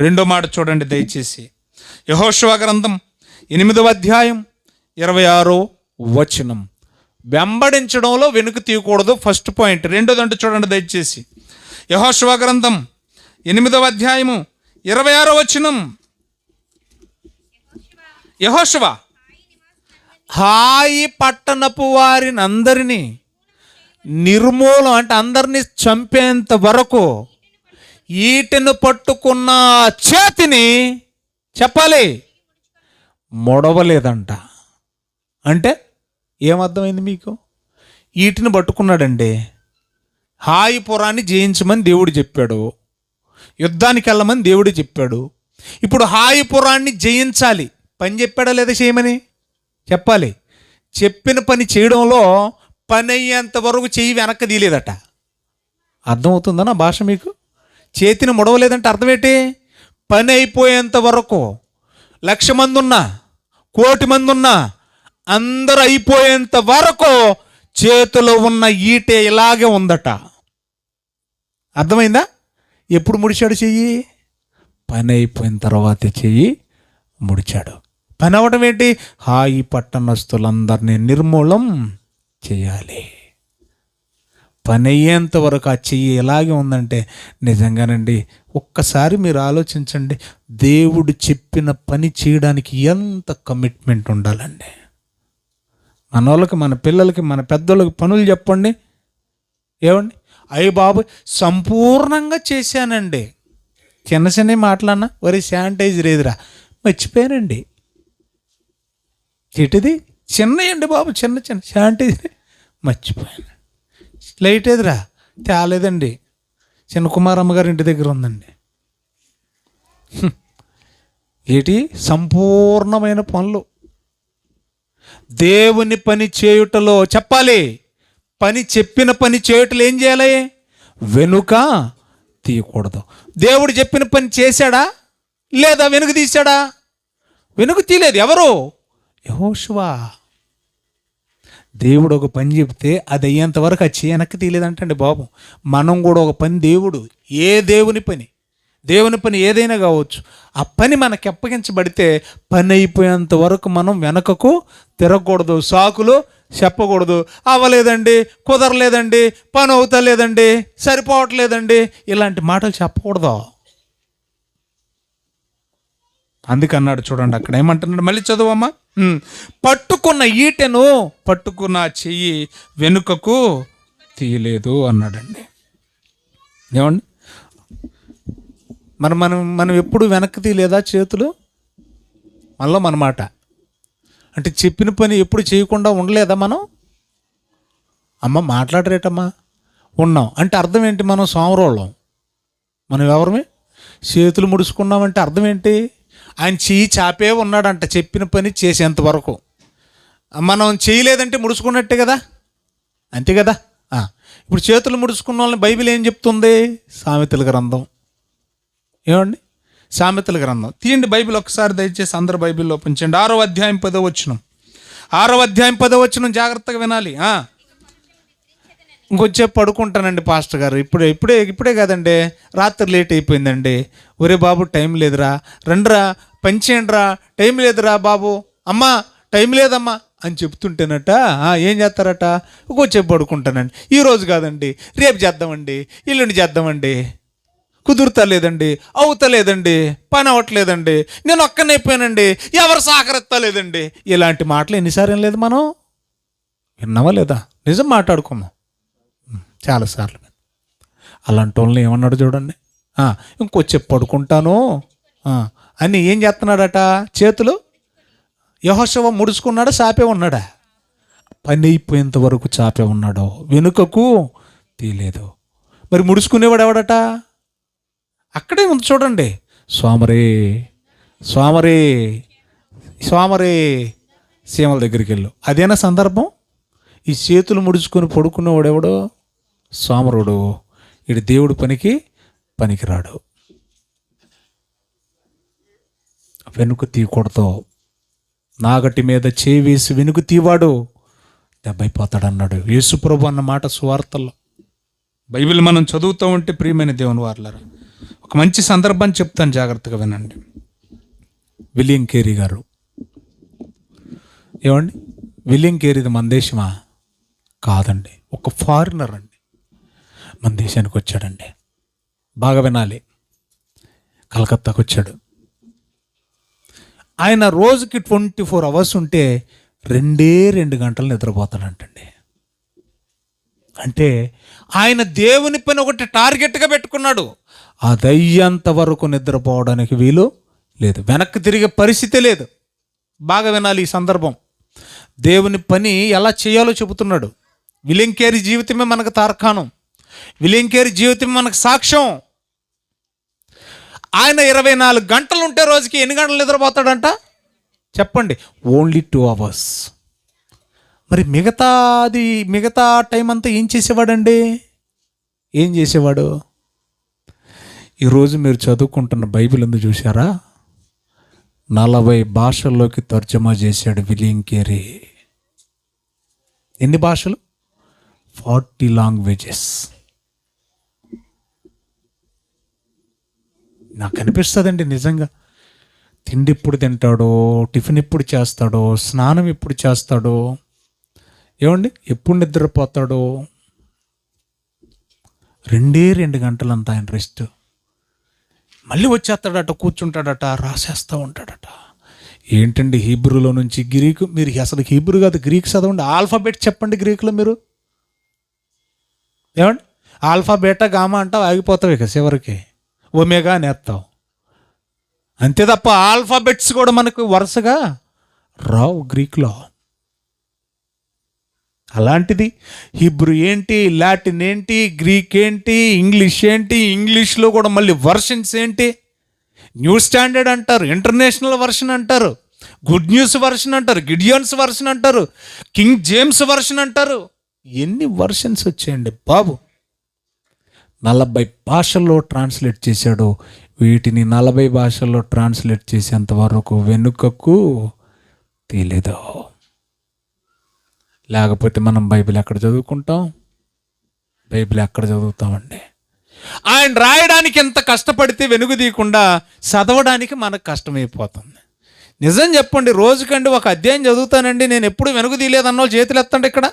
రెండో మాట చూడండి దయచేసి. యహోశివ గ్రంథం ఎనిమిదవ అధ్యాయం ఇరవై ఆరో వచనం. వెంబడించడంలో వెనుక తీయకూడదు ఫస్ట్ పాయింట్ రెండోది అంటే చూడండి దయచేసి. యహోశివ గ్రంథం ఎనిమిదవ అధ్యాయము ఇరవై ఆరో వచనం. యహోశివ హాయి పట్టణపు వారిని అందరినీ నిర్మూలం అంటే అందరినీ చంపేంత వరకు ఈటెను పట్టుకున్న చేతిని చెప్పాలి. మొడవలేదంట. అంటే ఏమర్థమైంది మీకు? ఈటిని పట్టుకున్నాడండి. హాయిపురాన్ని జయించమని దేవుడు చెప్పాడు. యుద్ధానికి వెళ్ళమని దేవుడు చెప్పాడు. ఇప్పుడు హాయిపురాన్ని జయించాలి. పని చెప్పాడా లేదా చేయమని? చెప్పాలి. చెప్పిన పని చేయడంలో పని అయ్యేంత వరకు చెయ్యి వెనక్కి తీయలేదట. అర్థమవుతుందా నా భాష మీకు? చేతిని ముడవలేదంటే అర్థమేంటి? పని అయిపోయేంత వరకు లక్ష మంది ఉన్నా కోటి మంది ఉన్నా అందరూ అయిపోయేంత వరకు చేతిలో ఉన్న ఈటే ఇలాగే ఉందట. అర్థమైందా? ఎప్పుడు ముడిచాడు చెయ్యి? పని అయిపోయిన తర్వాత చెయ్యి ముడిచాడు. పని అవడం ఏంటి? హాయి పట్టణస్తులందరినీ నిర్మూలం చేయాలి. పని అయ్యేంత వరకు ఆ చెయ్యి ఎలాగే ఉందంటే నిజంగానండి ఒక్కసారి మీరు ఆలోచించండి దేవుడు చెప్పిన పని చేయడానికి ఎంత కమిట్మెంట్ ఉండాలండి. మన వాళ్ళకి మన పిల్లలకి మన పెద్దోళ్ళకి పనులు చెప్పండి. ఏమండి? అయ్యి బాబు సంపూర్ణంగా చేశానండి. చిన్న చిన్న మాట్లాడినా వరి శానిటైజర్ ఏదిరా మర్చిపోయానండి. చెట్టుది చిన్నయండి బాబు చిన్న చిన్న శానిటైజర్ మర్చిపోయాను. లైట్ ఏదిరా? తేలేదండి. చిన్న కుమారమ్మ గారి ఇంటి దగ్గర ఉందండి. ఏటి? సంపూర్ణమైన పనులు. దేవుని పని చేయుటలో చెప్పాలి. పని చెప్పిన పని చేయుటలో ఏం చేయాలి? వెనుక తీయకూడదు. దేవుడు చెప్పిన పని చేశాడా? లేదా వెనుక తీశాడా? వెనుక తీయలేదు. ఎవరు? యహోశివా దేవుడు ఒక పని చెప్తే అది అయ్యేంత వరకు అది వెనక్కి తీయలేదంటండి బాబు మనం కూడా ఒక పని దేవుడు ఏ దేవుని పని దేవుని పని ఏదైనా కావచ్చు ఆ పని మనకి అప్పగించబడితే పని అయిపోయేంత వరకు మనం వెనకకు తిరగకూడదు సాకులు చెప్పకూడదు. అవ్వలేదండి కుదరలేదండి పని అవుతలేదండి సరిపోవట్లేదండి ఇలాంటి మాటలు చెప్పకూడదు. అందుకన్నాడు చూడండి అక్కడ ఏమంటున్నాడు? మళ్ళీ చదువమ్మా. ఉమ్. పట్టుకున్న ఈటెను పట్టుకున్న చెయ్యి వెనుకకు తీయలేదు అన్నాడండి. ఏమండి? మరి మనం మనం ఎప్పుడు వెనక్కి తీయలేదా చేతులు? మళ్ళీ మన మాట. అంటే చెప్పిన పని ఎప్పుడు చేయకుండా ఉండలేదా మనం? అమ్మ మాట్లాడరేటమ్మా? ఉన్నాం. అంటే అర్థం ఏంటి మనం సోమరోళం మనం ఎవరమే? చేతులు ముడుచుకున్నామంటే అర్థం ఏంటి? ఆయన చెయ్యి చాపే ఉన్నాడంట చెప్పిన పని చేసేంత వరకు. మనం చేయలేదంటే ముడుచుకున్నట్టే కదా? అంతే కదా? ఇప్పుడు చేతులు ముడుచుకున్న వాళ్ళని బైబిల్ ఏం చెప్తుంది? సామెతల గ్రంథం. ఏమండి? సామెతల గ్రంథం. తీయండి బైబిల్ ఒకసారి దయచేసి అందరు బైబిల్లో ఉంచండి ఆరో అధ్యాయం పదో వచ్చినం ఆరో అధ్యాయం పదో వచ్చినం జాగ్రత్తగా వినాలి. ఇంకొచ్చేపు పడుకుంటానండి పాస్టర్ గారు. ఇప్పుడే ఇప్పుడే ఇప్పుడే కాదండి రాత్రి లేట్ అయిపోయిందండి. ఒరే బాబు టైం లేదురా. రండిరా పంచేయండిరా. టైం లేదురా బాబు. అమ్మా టైం లేదమ్మా అని చెప్తుంటేనట ఏం చేస్తారట? ఇంకొచ్చేపు పడుకుంటానండి. ఈరోజు కాదండి రేపు చేద్దామండి ఇల్లుండి చేద్దామండి. కుదురుతలేదండి అవుతలేదండి పని అవ్వట్లేదండి నేను ఒక్కనైపోయానండి ఎవరు సహకరిస్తలేదండి. ఇలాంటి మాటలు ఎన్నిసార్లు లేదు మనం? విన్నావా లేదా? నిజం మాట్లాడుకున్నాం చాలాసార్లు అలాంటి వాళ్ళని ఏమన్నాడు చూడండి? ఆ, ఇంకొచ్చి పడుకుంటాను. అని ఏం చేస్తున్నాడట? చేతులు? యహోశవ ముడుచుకున్నాడా? చాపే ఉన్నాడా? పని అయిపోయేంత వరకు చాపే ఉన్నాడు? వెనుకకు తీయలేదు. మరి ముడుచుకునేవాడు ఎవడట? అక్కడే ఉంది చూడండి. స్వామరే స్వామరే స్వామరే సీమల దగ్గరికి వెళ్ళు. అదేనా సందర్భం? ఈ చేతులు ముడుచుకొని పడుకున్నవాడు ఎవడో సోమరుడు. ఇటు దేవుడు పనికి పనికిరాడు. వెనుక తీయకూడదు. నాగటి మీద చేవేసి వెనుక తీవాడు. దెబ్బైపోతాడు అన్నాడు యేసుప్రభు అన్న మాట సువార్తల్లో. బైబిల్ మనం చదువుతూ ఉంటే ప్రియమైన దేవుని వార్లరా ఒక మంచి సందర్భం చెప్తాను జాగ్రత్తగా వినండి. విలియం కేరీ గారు. ఏమండి? విలియం కేరీది మన దేశమా? కాదండి. ఒక ఫారినర్ అండి. మన దేశానికి వచ్చాడండి. బాగా వినాలి. కలకత్తాకు వచ్చాడు. ఆయన రోజుకి ట్వంటీ ఫోర్ అవర్స్ ఉంటే రెండే రెండు గంటలు నిద్రపోతాడంటండి. అంటే ఆయన దేవుని పని ఒకటి టార్గెట్గా పెట్టుకున్నాడు. అది వరకు నిద్రపోవడానికి వీలు లేదు. వెనక్కి తిరిగే పరిస్థితి లేదు. బాగా వినాలి ఈ సందర్భం. దేవుని పని ఎలా చేయాలో చెబుతున్నాడు. విలింకేరి జీవితమే మనకు తార్కాణం. విలింకేరి జీవితం మనకు సాక్ష్యం. ఆయన ఇరవై నాలుగు గంటలు ఉంటే రోజుకి ఎన్ని గంటలు నిద్రపోతాడంట? చెప్పండి. Only two hours. మరి మిగతాది మిగతా టైం అంతా ఏం చేసేవాడండి? ఏం చేసేవాడు? ఈరోజు మీరు చదువుకుంటున్న బైబిల్ ఎందుకు చూసారా నలభై భాషల్లోకి తర్జమా చేశాడు విలియం కేరీ ఎన్ని భాషలు? Forty languages. నాకు అనిపిస్తుందండి నిజంగా. తిండి ఎప్పుడు తింటాడో టిఫిన్ ఎప్పుడు చేస్తాడో స్నానం ఎప్పుడు చేస్తాడో ఏమండి? ఎప్పుడు నిద్రపోతాడో. రెండే రెండు గంటలంతా ఆయన రెస్ట్. మళ్ళీ వచ్చేస్తాడట కూర్చుంటాడట రాసేస్తూ ఉంటాడట. ఏంటండి హీబ్రూలో నుంచి గ్రీకు? మీరు అసలు హీబ్రూ కాదు గ్రీక్ చదవండి. ఆల్ఫాబెట్ చెప్పండి గ్రీకులో మీరు. ఏమండి? ఆల్ఫాబేటా గామా అంటావు ఆగిపోతావు ఇక చివరికి. ఒమేగా నేస్తావు అంతే తప్ప ఆల్ఫాబెట్స్ కూడా మనకు వరుసగా రావు గ్రీక్లో అలాంటిది హిబ్రూ ఏంటి లాటిన్ ఏంటి గ్రీక్ ఏంటి ఇంగ్లీష్ ఏంటి ఇంగ్లీష్లో కూడా మళ్ళీ వర్షన్స్ ఏంటి? న్యూ స్టాండర్డ్ అంటారు ఇంటర్నేషనల్ వర్షన్ అంటారు గుడ్ న్యూస్ వర్షన్ అంటారు గిడియన్స్ వర్షన్ అంటారు కింగ్ జేమ్స్ వర్షన్ అంటారు. ఎన్ని వర్షన్స్ వచ్చాయండి బాబు. నలభై భాషల్లో ట్రాన్స్లేట్ చేశాడు. వీటిని నలభై భాషల్లో ట్రాన్స్లేట్ చేసేంత వరకు వెనుకకు తీలేదు. లేకపోతే మనం బైబిల్ ఎక్కడ చదువుకుంటాం? బైబిల్ ఎక్కడ చదువుతామండి? ఆయన రాయడానికి ఎంత కష్టపడితే వెనుక తీయకుండా చదవడానికి మనకు కష్టమైపోతుంది. నిజం చెప్పండి రోజుకండి ఒక అధ్యాయం చదువుతానండి నేను ఎప్పుడు వెనుక వాళ్ళు చేతులు ఎత్తండి ఇక్కడ.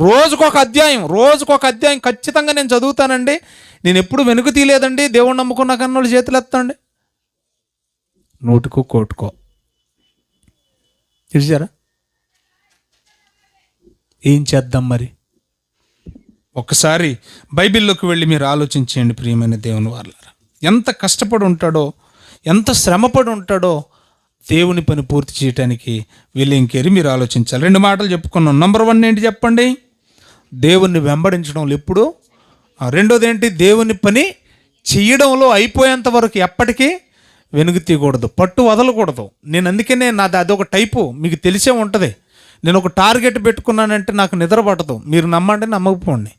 రోజుకొక అధ్యాయం రోజుకొక అధ్యాయం ఖచ్చితంగా నేను చదువుతానండి. నేను ఎప్పుడు వెనుక తీయలేదండి. దేవుడు నమ్ముకున్న కన్నోళ్ళు చేతులు ఎత్తండి. నోటుకో కోటుకో. తెలిసారా ఏం చేద్దాం మరి? ఒకసారి బైబిల్లోకి వెళ్ళి మీరు ఆలోచించేయండి ప్రియమైన దేవుని వాళ్ళారా ఎంత కష్టపడి ఉంటాడో ఎంత శ్రమపడి ఉంటాడో దేవుని పని పూర్తి చేయడానికి వీళ్ళంకేరి మీరు ఆలోచించాలి. రెండు మాటలు చెప్పుకున్నాం. నంబర్ వన్ ఏంటి చెప్పండి? దేవుణ్ణి వెంబడించడంలో ఎప్పుడు? రెండోది ఏంటి దేవుని పని చేయడంలో అయిపోయేంత వరకు ఎప్పటికీ వెనుగు తీయకూడదు పట్టు వదలకూడదు. నేను అందుకనే నాది అదొక టైపు మీకు తెలిసే ఉంటుంది. నేను ఒక టార్గెట్ పెట్టుకున్నానంటే నాకు నిద్ర పట్టదు. మీరు నమ్మండి నమ్మకపోండి.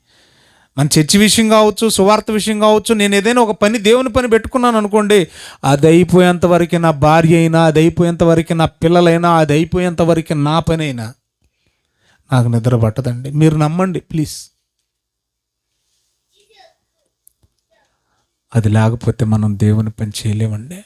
మన చర్చి విషయం కావచ్చు సువార్త విషయం కావచ్చు నేను ఏదైనా ఒక పని దేవుని పని పెట్టుకున్నాను అనుకోండి అది అయిపోయేంత వరకు నా భార్య అయినా అది అయిపోయేంత వరకు నా పిల్లలైనా అది అయిపోయేంత వరకు నా పని అయినా నాకు నిద్ర పట్టదండి. మీరు నమ్మండి ప్లీజ్. అది లేకపోతే మనం దేవుని పని చేయలేమండి.